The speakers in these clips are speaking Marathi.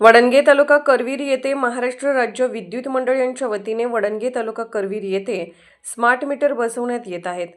वडणगे तालुका करवीर येथे महाराष्ट्र राज्य विद्युत मंडळ यांच्या वतीने वडणगे तालुका करवीर येथे स्मार्ट मीटर बसवण्यात येत आहेत.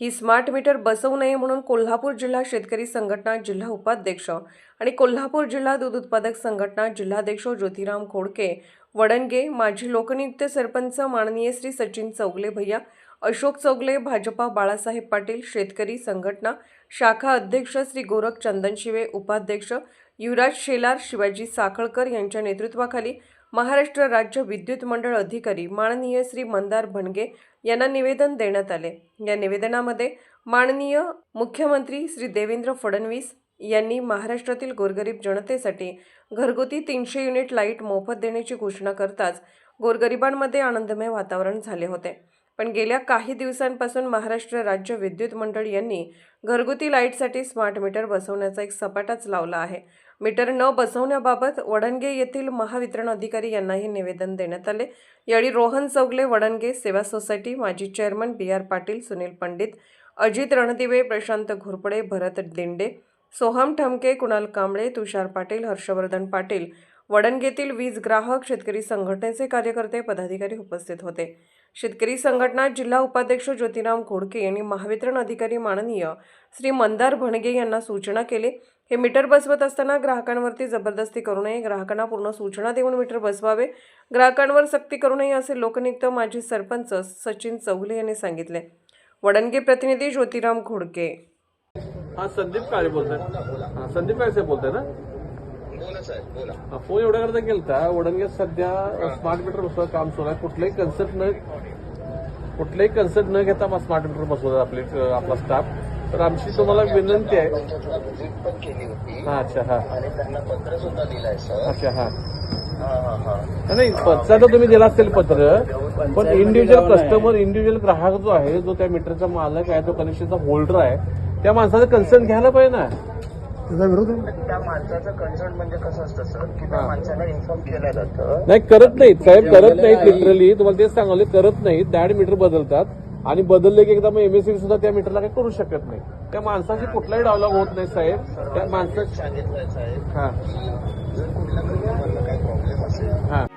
ही स्मार्ट मीटर बसवू नये म्हणून कोल्हापूर जिल्हा शेतकरी संघटना जिल्हा उपाध्यक्ष आणि कोल्हापूर जिल्हा दूध उत्पादक संघटना जिल्हाध्यक्ष ज्योतिराम खोडके वडणगे माजी लोकनियुक्त सरपंच माननीय श्री सचिन चौगले भैया अशोक चौगले भाजपा बाळासाहेब पाटील शेतकरी संघटना शाखा अध्यक्ष श्री गोरख चंदनशिवे उपाध्यक्ष युवराज शेलार शिवाजी साखळकर यांच्या नेतृत्वाखाली महाराष्ट्र राज्य विद्युत मंडळ अधिकारी माननीय श्री मंदार भणगे यांना निवेदन देण्यात आले. या निवेदनामध्ये माननीय मुख्यमंत्री श्री देवेंद्र फडणवीस यांनी महाराष्ट्रातील गोरगरीब जनतेसाठी घरगुती तीनशे युनिट लाइट मोफत देण्याची घोषणा करताच गोरगरिबांमध्ये आनंदमय वातावरण झाले होते. पण गेल्या काही दिवसांपासून महाराष्ट्र राज्य विद्युत मंडळ यांनी घरगुती लाईटसाठी स्मार्ट मीटर बसवण्याचा एक सपाटाच लावला आहे. मीटर न बसवण्याबाबत वडणगे येथील महावितरण अधिकारी यांनाही निवेदन देण्यात आले. यावेळी रोहन चौगले वडणगे सेवा सोसायटी माजी chairman B R Patil Sunil Pandit Ajit Ranadive Prashant Ghorpade Bharat Dinde Soham Thamke Kunal Kamble Tushar Patil Harshvardhan Patil वडणगेतील वीज ग्राहक शेतकरी संघटनेचे कार्यकर्ते पदाधिकारी उपस्थित होते. शेतकरी संघटना जिल्हा उपाध्यक्ष ज्योतिराम घोडके यांनी महावितरण अधिकारी माननीय श्री मंदार भणगे यांना सूचना केली. हे मीटर बसवत असताना ग्राहकांवरती जबरदस्ती करू नये. ग्राहकांना पूर्ण सूचना देऊन मीटर बसवावे. ग्राहकांवर सक्ती करू नये असे लोकनियुक्त माजी सरपंच सचिन चौगले यांनी सांगितले. वडणगे प्रतिनिधी ज्योतिराम घोडके हा संदीप काळे बोलतोय. संदीप काळे साहेब ना? फोन एवढ्या करता केलता वडणगे सध्या स्मार्ट मीटर बसवा काम सुरू आहे. कुठलाही कन्सेप्ट न कुठलाही कन्सेप्ट न घेता स्मार्ट मीटर बसवतात आपले आपला स्टाफ तर आमची तुम्हाला विनंती आहे. पंचायतला व्हिजिट पण केली होती हा अच्छा हा. आणि त्यांना पत्र सुद्धा दिलंय सर. अच्छा हा. हा हा हा. नाही पत्र तर तुम्ही दिला असेल पत्र. पण इंडिव्हिज्युअल कस्टमर इंडिव्हिज्युअल ग्राहक जो आहे जो त्या मीटरचा मालक आहे जो कनेक्शनचा होल्डर आहे त्या माणसाचं कन्सर्न घ्यायला पाहिजे ना. त्या माणसाचं कन्सर्न म्हणजे कसं असतं सर की त्या हा. माणसाला इन्फॉर्म केलं जातं. नाही करत नाहीत साहेब करत नाहीत लिटरली तुम्हाला तेच सांगले करत नाहीत दॅड मीटर बदलतात. आणि बदलले की एकदा मग एमएससी सुद्धा त्या मीटरला काही करू शकत नाही. त्या माणसाशी कुठलाही डावलॉग होत नाही साहेब. त्या माणसाची सांगितलंय साहेब. हा. जर कुठल्या काही